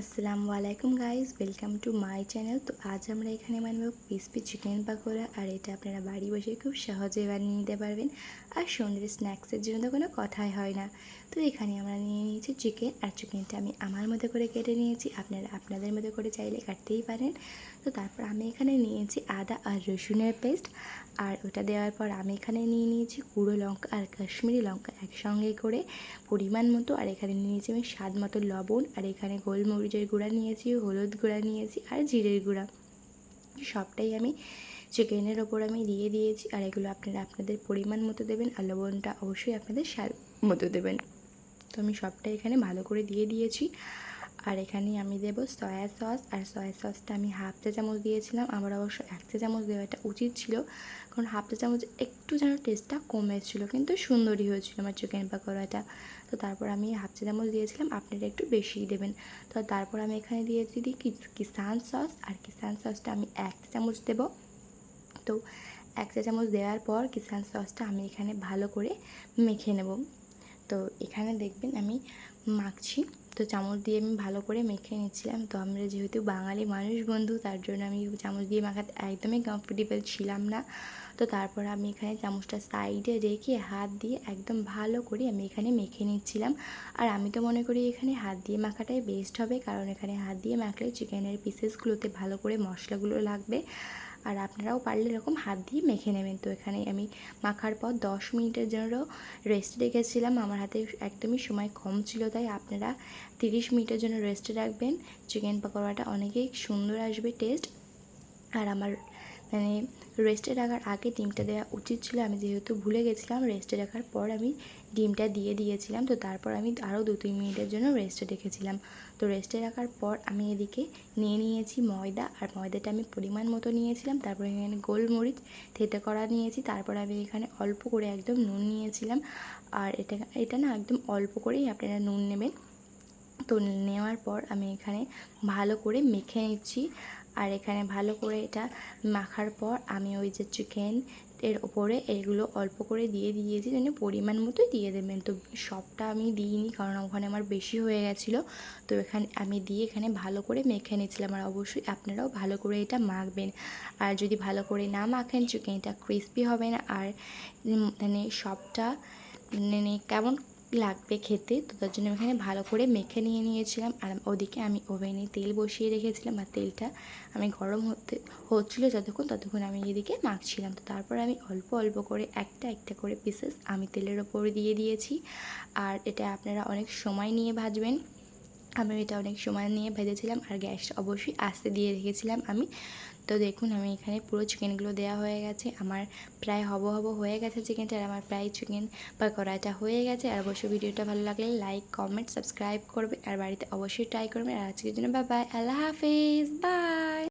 আসসালামু আলাইকুম guys welcome to my channel তো আজ আমরা এখানে বানাবো ক্রিসপি চিকেন পাকোড়া, আর এটা আপনারা বাড়ি বসে খুব সহজে বানিয়ে নিতে পারবেন। আর সন্ধ্যের স্ন্যাক্সের জন্য তো কোনো কথাই হয় না। তো এখানে আমরা নিয়ে নিয়েছি চিকেন আর চিকেনটা আমি আমার মতো করে কেটে নিয়েছি। আপনারা আপনাদের মতো করে চাইলে কাটতেই পারেন। তো তারপর আমি এখানে নিয়েছি আদা আর রসুনের পেস্ট আর ওটা দেওয়ার পর আমি এখানে নিয়ে নিয়েছি গুঁড়ো লঙ্কা আর কাশ্মীরি লঙ্কা একসঙ্গে করে পরিমাণ মতো। আর এখানে নিয়েছি আমি স্বাদ মতো লবণ, আর এখানে গোলমরিচের গুঁড়া নিয়েছি, হলুদ গুঁড়া নিয়েছি আর জিরের গুঁড়া। সবটাই আমি চিকেনের ওপর আমি দিয়ে দিয়েছি আর এগুলো আপনারা আপনাদের পরিমাণ মতো দেবেন আর লবণটা অবশ্যই আপনাদের স্বাদ মতো দেবেন। তো আমি সবটা এখানে ভালো করে দিয়ে দিয়েছি। আর এখানে আমি দেব সয়া সস আর সয়া সসটা আমি হাফ চা চামচ দিয়েছিলাম। আমার অবশ্য এক চা চামচ দেওয়াটা উচিত ছিল, কারণ হাফ চা চামচ একটু যেন টেস্টটা কম এসেছিল কিন্তু সুন্দরই হয়েছিল আমার চিকেন পাকোড়াটা। তো তারপর আমি হাফ চা চামচ দিয়েছিলাম, আপনারা একটু বেশিই দেবেন। তো তারপর আমি এখানে দিয়েছি দিই কিষান সস আর কিষান সসটা আমি এক চা চামচ দেবো। তো এক চা চামচ দেওয়ার পর কিষান সসটা আমি এখানে ভালো করে মেখে নেব। তো এখানে দেখবেন আমি মাখছি। তো চামচ দিয়ে আমি ভালো করে মেখে নিচ্ছিলাম। তো আমরা যেহেতু বাঙালি মানুষ বন্ধু, তার জন্য আমি চামচ দিয়ে মাখাতে একদমই কমফোর্টেবল ছিলাম না। তো তারপর আমি এখানে চামচটা সাইডে রেখে হাত দিয়ে একদম ভালো করে আমি এখানে মেখে নিচ্ছিলাম। আর আমি তো মনে করি এখানে হাত দিয়ে মাখাটাই বেস্ট হবে, কারণ এখানে হাত দিয়ে মাখলে চিকেনের পিসেসগুলোতে ভালো করে মশলাগুলো লাগবে। আর আপনারাও পারলে এরকম হাত দিয়ে মেখে নেবেন। তো এখানে আমি মাখার পর দশ মিনিটের জন্য রেস্ট রেখেছিলাম আমার হাতে একদমই সময় কম ছিল, তাই আপনারা তিরিশ মিনিটের জন্য রেস্টে রাখবেন। চিকেন পকোড়াটা অনেকেই সুন্দর আসবে টেস্ট আর আমার মানে রেস্টে রাখার আগে ডিমটা দেওয়া উচিত ছিল। আমি যেহেতু ভুলে গেছিলাম রেস্টে রাখার পর আমি ডিমটা দিয়ে দিয়েছিলাম। তো তারপর আমি আরও দু তিন মিনিটের জন্য রেস্টে রেখেছিলাম। তো রেস্টে রাখার পর আমি এদিকে নিয়ে নিয়েছি ময়দা। আর ময়দাটা আমি পরিমাণ মতো নিয়েছিলাম। তারপর এখানে গোলমরিচ, থেতে করা নিয়েছি। তারপর আমি এখানে অল্প করে একদম নুন নিয়েছিলাম। আর এটা এটা না একদম অল্প করেই আপনারা নুন নেবেন। তো নেওয়ার পর আমি এখানে ভালো করে মেখে নিচ্ছি। আর এখানে ভালো করে এটা মাখার পর আমি ওই যে চিকেন এর ওপরে এগুলো অল্প করে দিয়ে দিয়েছি, যেন পরিমাণ মতোই দিয়ে দেবেন। তো সবটা আমি দিইনি, কারণ ওখানে আমার বেশি হয়ে গেছিল। তো এখানে আমি দিয়ে এখানে ভালো করে মেখে নিয়েছিলাম আর অবশ্যই আপনারাও ভালো করে এটা মাখবেন। আর যদি ভালো করে না মাখেন চিকেনটা ক্রিস্পি হবে না। আর মানে সবটা মানে কেমন লাগবে খেতে, তো তার জন্য এখানে ভালো করে মেখে নিয়ে নিয়েছিলাম। আর ওদিকে আমি ওভেনে তেল বসিয়ে রেখেছিলাম, আর তেলটা আমি গরম হতে, হচ্ছিল যতক্ষণ ততক্ষণ আমি এদিকে মাখছিলাম। তো তারপর আমি অল্প অল্প করে একটা একটা করে পিসেস আমি তেলের ওপরে দিয়ে দিয়েছি। আর এটা আপনারা অনেক সময় নিয়ে ভাজবেন। আমি এটা অনেক সময় নিয়ে ভেজেছিলাম আর গ্যাস অবশ্যই আস্তে দিয়ে রেখেছিলাম আমি। তো দেখুন, আমি এখানে পুরো চিকেনগুলো দেওয়া হয়ে গেছে। আমার প্রায় হব হব হয়ে গেছে চিকেনটা আর আমার প্রায় চিকেন বা কড়াইটা হয়ে গেছে। আর অবশ্যই ভিডিওটা ভালো লাগলে লাইক, কমেন্ট, সাবস্ক্রাইব করবে। আর বাড়িতে অবশ্যই ট্রাই করবে। আর আজকের জন্য বাই বাই। আল্লাহ হাফিজ। বাই।